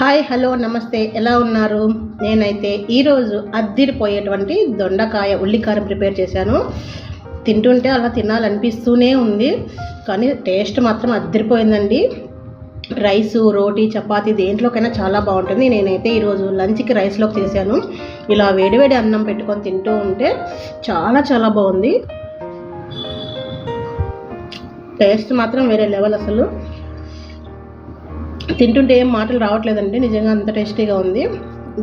Hi hello నమస్తే. ఎలా ఉన్నారు? నేనైతే ఈరోజు అద్దిరిపోయేటువంటి దొండకాయ ఉల్లికారం ప్రిపేర్ చేశాను. తింటుంటే అలా తినాలనిపిస్తూనే ఉంది కానీ టేస్ట్ మాత్రం అద్దిరిపోయిందండి. రైసు రోటీ చపాతి దేంట్లోకైనా చాలా బాగుంటుంది. నేనైతే ఈరోజు లంచ్కి రైస్లోకి చేశాను. ఇలా వేడివేడి అన్నం పెట్టుకొని తింటూ ఉంటే చాలా చాలా బాగుంది. టేస్ట్ మాత్రం వేరే లెవెల్ అసలు. తింటుంటే ఏం మాటలు రావట్లేదండి. నిజంగా అంత టేస్టీగా ఉంది.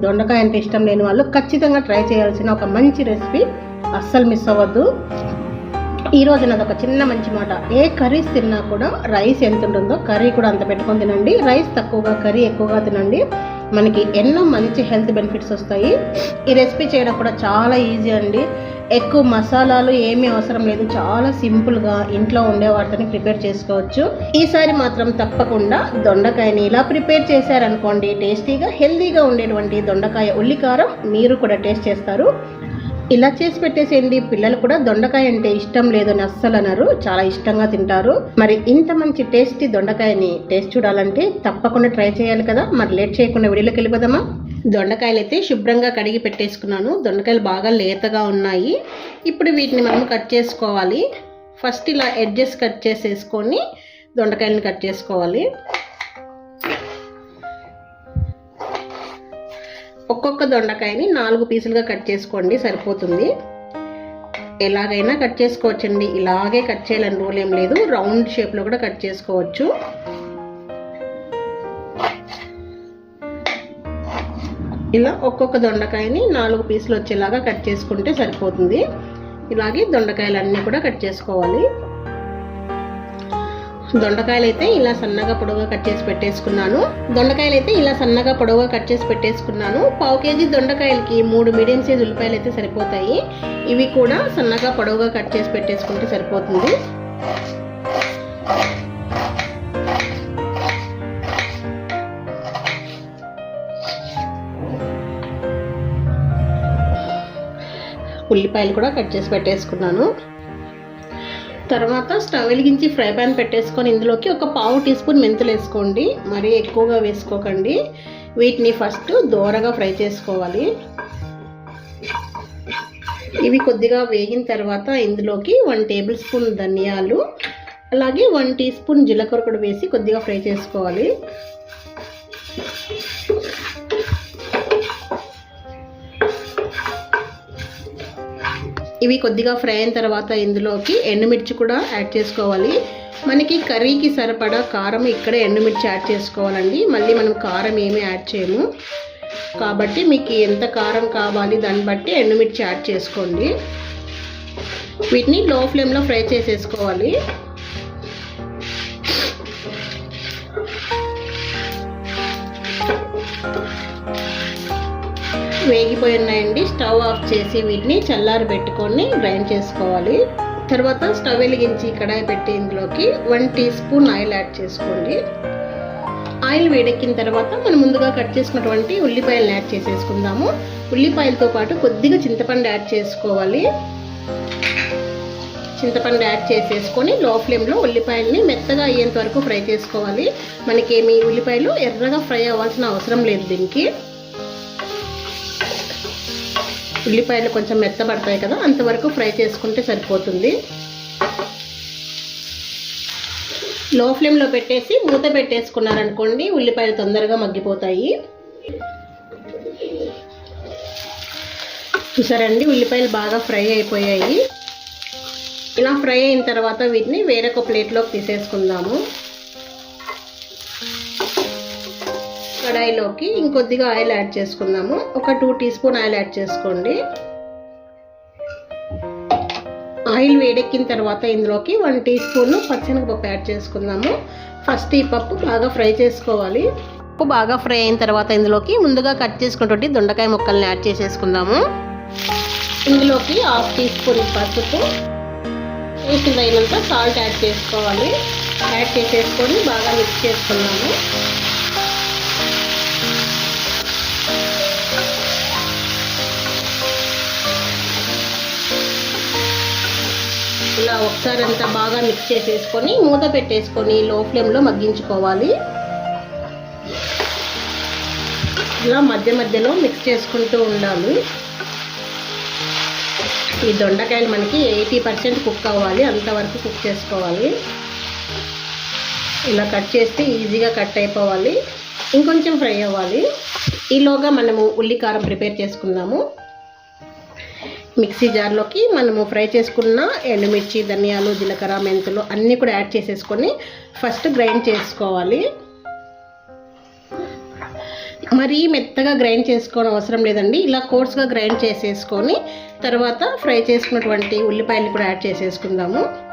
దొండకాయ అంటే ఇష్టం లేని వాళ్ళు ఖచ్చితంగా ట్రై చేయాల్సిన ఒక మంచి రెసిపీ అస్సలు మిస్ అవ్వద్దు. ఈరోజు నాది ఒక చిన్న మంచి మాట. ఏ కర్రీస్ తిన్నా కూడా రైస్ ఎంత ఉంటుందో కర్రీ కూడా అంత పెట్టుకొని తినండి. రైస్ తక్కువగా కర్రీ ఎక్కువగా తినండి. మనకి ఎన్నో మంచి హెల్త్ బెనిఫిట్స్ వస్తాయి. ఈ రెసిపీ చేయడం కూడా చాలా ఈజీ అండి. ఎక్కువ మసాలాలు ఏమీ అవసరం లేదు. చాలా సింపుల్గా ఇంట్లో ఉండే వాటిని ప్రిపేర్ చేసుకోవచ్చు. ఈసారి మాత్రం తప్పకుండా దొండకాయని ఇలా ప్రిపేర్ చేశారనుకోండి టేస్టీగా హెల్తీగా ఉండేటువంటి దొండకాయ ఉల్లికారం మీరు కూడా టేస్ట్ చేస్తారు. ఇలా చేసి పెట్టేసేయండి. పిల్లలు కూడా దొండకాయ అంటే ఇష్టం లేదని అస్సలు అన్నారు చాలా ఇష్టంగా తింటారు. మరి ఇంత మంచి టేస్టీ దొండకాయని టేస్ట్ చూడాలంటే తప్పకుండా ట్రై చేయాలి కదా. మరి లేట్ చేయకుండా వీడియోలోకి వెళ్ళిపోదామా? దొండకాయలు అయితే శుభ్రంగా కడిగి పెట్టేసుకున్నాను. దొండకాయలు బాగా లేతగా ఉన్నాయి. ఇప్పుడు వీటిని మనం కట్ చేసుకోవాలి. ఫస్ట్ ఇలా ఎడ్జెస్ కట్ చేసేసుకొని దొండకాయలను కట్ చేసుకోవాలి. ఒక్కొక్క దొండకాయని నాలుగు పీసులుగా కట్ చేసుకోండి సరిపోతుంది. ఎలాగైనా కట్ చేసుకోవచ్చండి. ఇలాగే కట్ చేయాలని రూల్ ఏం లేదు. రౌండ్ షేప్లో కూడా కట్ చేసుకోవచ్చు. ఇలా ఒక్కొక్క దొండకాయని నాలుగు పీసులు వచ్చేలాగా కట్ చేసుకుంటే సరిపోతుంది. ఇలాగే దొండకాయలన్నీ కూడా కట్ చేసుకోవాలి. దొండకాయలు అయితే ఇలా సన్నగా పొడవుగా కట్ చేసి పెట్టేసుకున్నాను. దొండకాయలు అయితే ఇలా సన్నగా పొడవుగా కట్ చేసి పెట్టేసుకున్నాను. పావు కేజీ దొండకాయలకి మూడు మీడియం సైజ్ ఉల్లిపాయలు అయితే సరిపోతాయి. ఇవి కూడా సన్నగా పొడవుగా కట్ చేసి పెట్టేసుకుంటే సరిపోతుంది. ఉల్లిపాయలు కూడా కట్ చేసి పెట్టేసుకున్నాను. తర్వాత స్టవ్ వెలిగించి ఫ్రై పాన్ పెట్టేసుకొని ఇందులోకి ఒక పావు టీ స్పూన్ మెంతులు వేసుకోండి. మరీ ఎక్కువగా వేసుకోకండి. వీటిని ఫస్ట్ దోరగా ఫ్రై చేసుకోవాలి. ఇవి కొద్దిగా వేగిన తర్వాత ఇందులోకి వన్ టేబుల్ స్పూన్ ధనియాలు అలాగే వన్ టీ స్పూన్ జీలకర్ర కూడా వేసి కొద్దిగా ఫ్రై చేసుకోవాలి. ఇవి కొద్దిగా ఫ్రై అయిన తర్వాత ఇందులోకి ఎండుమిర్చి కూడా యాడ్ చేసుకోవాలి. మనకి కర్రీకి సరిపడా కారం ఇక్కడ ఎండుమిర్చి యాడ్ చేసుకోవాలండి. మళ్ళీ మనం కారం ఏమీ యాడ్ చేయము. కాబట్టి మీకు ఎంత కారం కావాలి దాన్ని బట్టి ఎండుమిర్చి యాడ్ చేసుకోండి. వీటిని లో ఫ్లేమ్లో ఫ్రై చేసేసుకోవాలి. వేగిపోయి ఉన్నాయండి స్టవ్ ఆఫ్ చేసి వీటిని చల్లారి పెట్టుకొని గ్రైండ్ చేసుకోవాలి. తర్వాత స్టవ్ వెలిగించి కడాయి పెట్టి ఇందులోకి one teaspoon oil add చేసుకోండి. ఆయిల్ వేడెక్కిన తర్వాత మనం ముందుగా కట్ చేసుకున్నటువంటి ఉల్లిపాయలను యాడ్ చేసేసుకుందాము. ఉల్లిపాయలతో పాటు కొద్దిగా చింతపండు యాడ్ చేసుకోవాలి. చింతపండు యాడ్ చేసేసుకొని లో ఫ్లేమ్లో ఉల్లిపాయలని మెత్తగా అయ్యేంత వరకు ఫ్రై చేసుకోవాలి. మనకేమి ఉల్లిపాయలు ఎర్రగా ఫ్రై అవ్వాల్సిన అవసరం లేదు దీనికి. ఉల్లిపాయలు కొంచెం మెత్తబడతాయి కదా అంతవరకు ఫ్రై చేసుకుంటే సరిపోతుంది. లో ఫ్లేమ్లో పెట్టేసి మూత పెట్టేసుకున్నారనుకోండి ఉల్లిపాయలు తొందరగా మగ్గిపోతాయి. చూసారండి ఉల్లిపాయలు బాగా ఫ్రై అయిపోయాయి. ఇలా ఫ్రై అయిన తర్వాత వీటిని వేరొక ప్లేట్లోకి తీసేసుకుందాము. కడాయిలోకి ఇంకొద్దిగా ఆయిల్ యాడ్ చేసుకుందాము. ఒక two teaspoon oil add చేసుకోండి. ఆయిల్ వేడెక్కిన తర్వాత ఇందులోకి వన్ టీ స్పూన్ పచ్చనగపప్పు యాడ్ చేసుకుందాము. ఫస్ట్ ఈ పప్పు బాగా ఫ్రై చేసుకోవాలి. పప్పు బాగా ఫ్రై అయిన తర్వాత ఇందులోకి ముందుగా కట్ చేసుకున్నటువంటి దొండకాయ ముక్కల్ని యాడ్ చేసేసుకుందాము. ఇందులోకి హాఫ్ టీ స్పూన్ పసుపు. టేస్ట్ తగినంత సాల్ట్ యాడ్ చేసుకోవాలి. యాడ్ చేసేసుకొని బాగా మిక్స్ చేసుకున్నాము ఇలా ఒకసారి అంతా బాగా మిక్స్ చేసేసుకొని మూత పెట్టేసుకొని లో ఫ్లేమ్లో మగ్గించుకోవాలి. ఇలా మధ్య మధ్యలో మిక్స్ చేసుకుంటూ ఉండాలి. ఈ దొండకాయలు మనకి ఎయిటీ పర్సెంట్ కుక్ అవ్వాలి అంతవరకు కుక్ చేసుకోవాలి. ఇలా కట్ చేస్తే ఈజీగా కట్ అయిపోవాలి. ఇంకొంచెం ఫ్రై అవ్వాలి. ఈలోగా మనము ఉల్లి కారం ప్రిపేర్ చేసుకుందాము మిక్సీ జార్లోకి మనము ఫ్రై చేసుకున్న ఎండుమిర్చి ధనియాలు జీలకర్ర మెంతులు అన్నీ కూడా యాడ్ చేసేసుకొని ఫస్ట్ గ్రైండ్ చేసుకోవాలి. మరీ మెత్తగా గ్రైండ్ చేసుకోవడం అవసరం లేదండి. ఇలా కోర్స్గా గ్రైండ్ చేసేసుకొని తర్వాత ఫ్రై చేసుకున్నటువంటి ఉల్లిపాయలు కూడా యాడ్ చేసేసుకుందాము.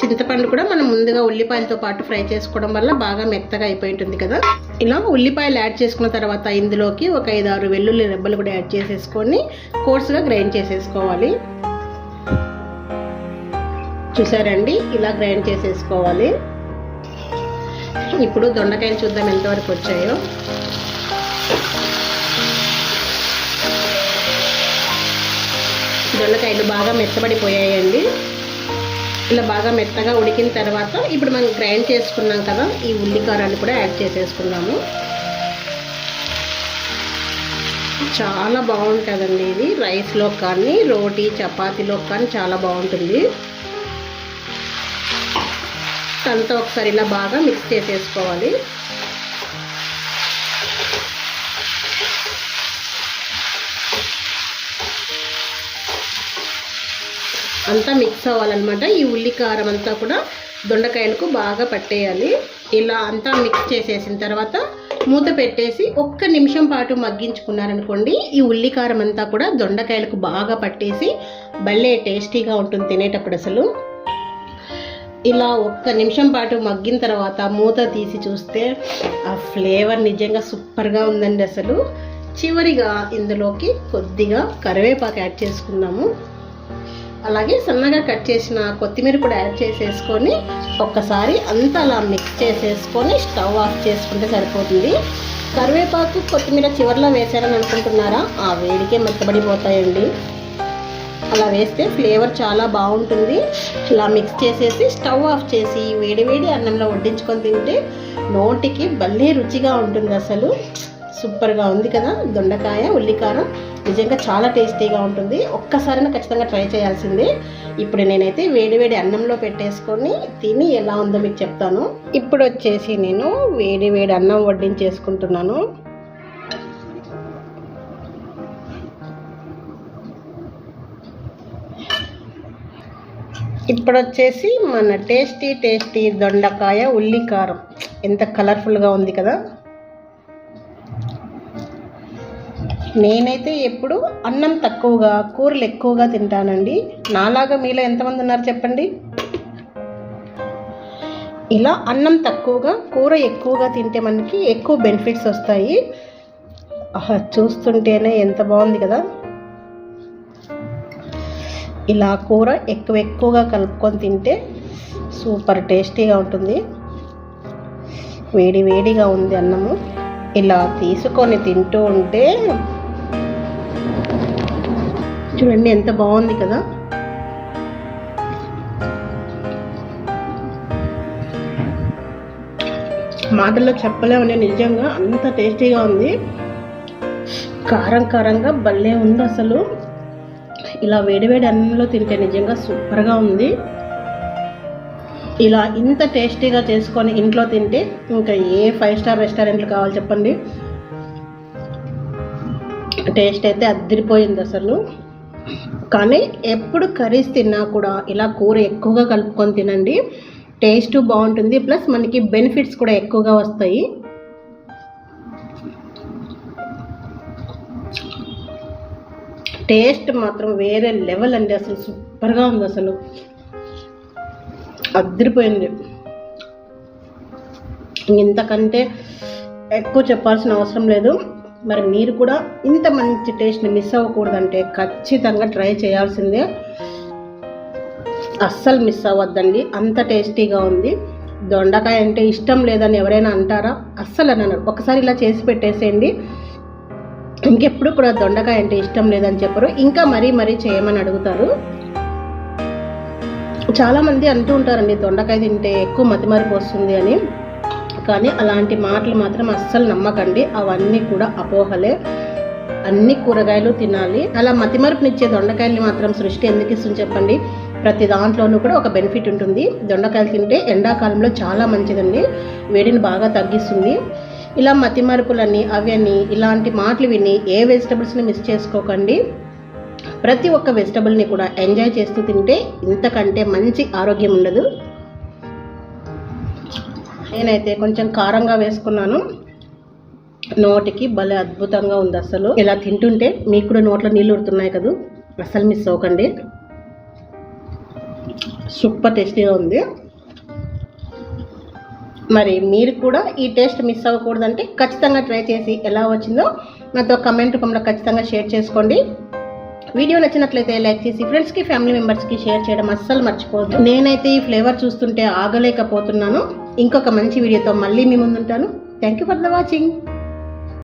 చింతపండు కూడా మనం ముందుగా ఉల్లిపాయలతో పాటు ఫ్రై చేసుకోవడం వల్ల బాగా మెత్తగా అయిపోయి ఉంటుంది కదా. ఇలా ఉల్లిపాయలు యాడ్ చేసుకున్న తర్వాత ఇందులోకి ఒక ఐదు ఆరు వెల్లుల్లి రెబ్బలు కూడా యాడ్ చేసేసుకొని కోర్స్గా గ్రైండ్ చేసేసుకోవాలి. చూసారండి? ఇలా గ్రైండ్ చేసేసుకోవాలి. ఇప్పుడు దొండకాయలు చూద్దాం ఎంతవరకు వచ్చాయో. దొండకాయలు బాగా మెత్తబడిపోయాయండి. ఇలా బాగా మెత్తగా ఉడికిన తర్వాత ఇప్పుడు మనం గ్రైండ్ చేసుకున్నాం కదా ఈ ఉల్లికారాన్ని కూడా యాడ్ చేసేసుకున్నాము చాలా బాగుంటుందండి ఇది. రైస్లో కానీ రోటీ చపాతీలో కానీ చాలా బాగుంటుంది. దాంతో ఒకసారి ఇలా బాగా మిక్స్ చేసేసుకోవాలి. అంతా మిక్స్ అవ్వాలన్నమాట. ఈ ఉల్లి కారం అంతా కూడా దొండకాయలకు బాగా పట్టేయాలి. ఇలా అంతా మిక్స్ చేసేసిన తర్వాత మూత పెట్టేసి ఒక్క నిమిషం పాటు మగ్గించుకున్నారనుకోండి ఈ ఉల్లి కారం అంతా కూడా దొండకాయలకు బాగా పట్టేసి భలే టేస్టీగా ఉంటుంది తినేటప్పుడు అసలు. ఇలా ఒక్క నిమిషం పాటు మగ్గిన తర్వాత మూత తీసి చూస్తే ఆ ఫ్లేవర్ నిజంగా సూపర్గా ఉందండి అసలు. చివరిగా ఇందులోకి కొద్దిగా కరివేపాకు యాడ్ చేసుకున్నాము అలాగే సన్నగా కట్ చేసిన కొత్తిమీర కూడా యాడ్ చేసేసుకొని ఒక్కసారి అంతా అలా మిక్స్ చేసేసుకొని స్టవ్ ఆఫ్ చేసుకుంటే సరిపోతుంది. కరివేపాకు కొత్తిమీర చివరిలో వేసారని అనుకుంటున్నారా? ఆ వేడికే మెత్తబడిపోతాయండి. అలా వేస్తే ఫ్లేవర్ చాలా బాగుంటుంది. ఇలా మిక్స్ చేసేసి స్టవ్ ఆఫ్ చేసి వేడి వేడి అన్నంలో వడ్డించుకొని తింటే నోటికి భలే రుచిగా ఉంటుంది అసలు. సూపర్గా ఉంది కదా? దొండకాయ ఉల్లికారం నిజంగా చాలా టేస్టీగా ఉంటుంది. ఒక్కసారైనా ఖచ్చితంగా ట్రై చేయాల్సిందే. ఇప్పుడు నేనైతే వేడివేడి అన్నంలో పెట్టేసుకొని తిని ఎలా ఉందో మీకు చెప్తాను. ఇప్పుడు వచ్చేసి నేను వేడివేడి అన్నం వడ్డించేసుకుంటున్నాను. ఇప్పుడు వచ్చేసి మన టేస్టీ టేస్టీ దొండకాయ ఉల్లి కారం ఎంత కలర్ఫుల్గా ఉంది కదా. నేనైతే ఎప్పుడు అన్నం తక్కువగా కూరలు ఎక్కువగా తింటానండి. నాలాగా మీలో ఎంతమంది ఉన్నారు చెప్పండి? ఇలా అన్నం తక్కువగా కూర ఎక్కువగా తింటే మనకి ఎక్కువ బెనిఫిట్స్ వస్తాయి. ఆహా, చూస్తుంటేనే ఎంత బాగుంది కదా. ఇలా కూర ఎక్కువ ఎక్కువగా కలుపుకొని తింటే సూపర్ టేస్టీగా ఉంటుంది. వేడి వేడిగా ఉంది అన్నము. ఇలా తీసుకొని తింటూ ఉంటే చూడండి ఎంత బాగుంది కదా. మాటల్లో చెప్పలేమని నిజంగా అంత టేస్టీగా ఉంది. కారం కారంగా భలే ఉంది అసలు. ఇలా వేడివేడి అన్నంలో తింటే నిజంగా సూపర్గా ఉంది. ఇలా ఇంత టేస్టీగా చేసుకొని ఇంట్లో తింటే ఇంకా ఏ ఫైవ్ స్టార్ రెస్టారెంట్లు కావాలి చెప్పండి. టేస్ట్ అయితే అద్దరిపోయింది అసలు. కానీ ఎప్పుడు కర్రీస్ తిన్నా కూడా ఇలా కూర ఎక్కువగా కలుపుకొని తినండి. టేస్ట్ బాగుంటుంది. ప్లస్ మనకి బెనిఫిట్స్ కూడా ఎక్కువగా వస్తాయి. టేస్ట్ మాత్రం వేరే లెవెల్ అండి. అసలు సూపర్గా ఉంది అసలు. అద్దరిపోయింది ఇంతకంటే ఎక్కువ చెప్పాల్సిన అవసరం లేదు. మరి మీరు కూడా ఇంత మంచి టేస్ట్ని మిస్ అవ్వకూడదంటే ఖచ్చితంగా ట్రై చేయాల్సిందే. అస్సలు మిస్ అవ్వద్దండి. అంత టేస్టీగా ఉంది. దొండకాయ అంటే ఇష్టం లేదని ఎవరైనా అంటారా? అస్సలు అని అన్నారు ఒకసారి ఇలా చేసి పెట్టేసేయండి. ఇంకెప్పుడు కూడా దొండకాయ అంటే ఇష్టం లేదని చెప్పరు. ఇంకా మరీ మరీ చేయమని అడుగుతారు. చాలామంది అంటూ ఉంటారండి దొండకాయ తింటే ఎక్కువ మతిమరిపు వస్తుంది అని. కానీ అలాంటి మాటలు మాత్రం అస్సలు నమ్మకండి. అవన్నీ కూడా అపోహలే. అన్ని కూరగాయలు తినాలి. అలా మతిమరుపునిచ్చే దొండకాయల్ని మాత్రం సృష్టి ఎందుకు ఇస్తుంది చెప్పండి. ప్రతి దాంట్లోనూ కూడా ఒక బెనిఫిట్ ఉంటుంది. దొండకాయలు తింటే ఎండాకాలంలో చాలా మంచిదండి. వేడిని బాగా తగ్గిస్తుంది. ఇలా మతిమరుపులని అవన్నీ ఇలాంటి మాటలు విని ఏ వెజిటబుల్స్ని మిస్ చేసుకోకండి. ప్రతి ఒక్క వెజిటబుల్ని కూడా ఎంజాయ్ చేస్తూ తింటే ఇంతకంటే మంచి ఆరోగ్యం ఉండదు. నేనైతే కొంచెం కారంగా వేసుకున్నాను. నోటికి భలే అద్భుతంగా ఉంది అసలు. ఇలా తింటుంటే మీకు కూడా నోట్లో నీళ్ళు ఉడుతున్నాయి కదా? అసలు మిస్ అవ్వకండి. సూపర్ టేస్టీగా ఉంది. మరి మీరు కూడా ఈ టేస్ట్ మిస్ అవ్వకూడదంటే ఖచ్చితంగా ట్రై చేసి ఎలా వచ్చిందో నాతో కమెంట్ రూపంలో ఖచ్చితంగా షేర్ చేసుకోండి. వీడియో నచ్చినట్లయితే లైక్ చేసి ఫ్రెండ్స్కి ఫ్యామిలీ మెంబర్స్కి షేర్ చేయడం అస్సలు మర్చిపోవద్దు. నేనైతే ఈ ఫ్లేవర్ చూస్తుంటే ఆగలేకపోతున్నాను. ఇంకొక మంచి వీడియోతో మళ్ళీ మీ ముందుంటాను. Thank you for the watching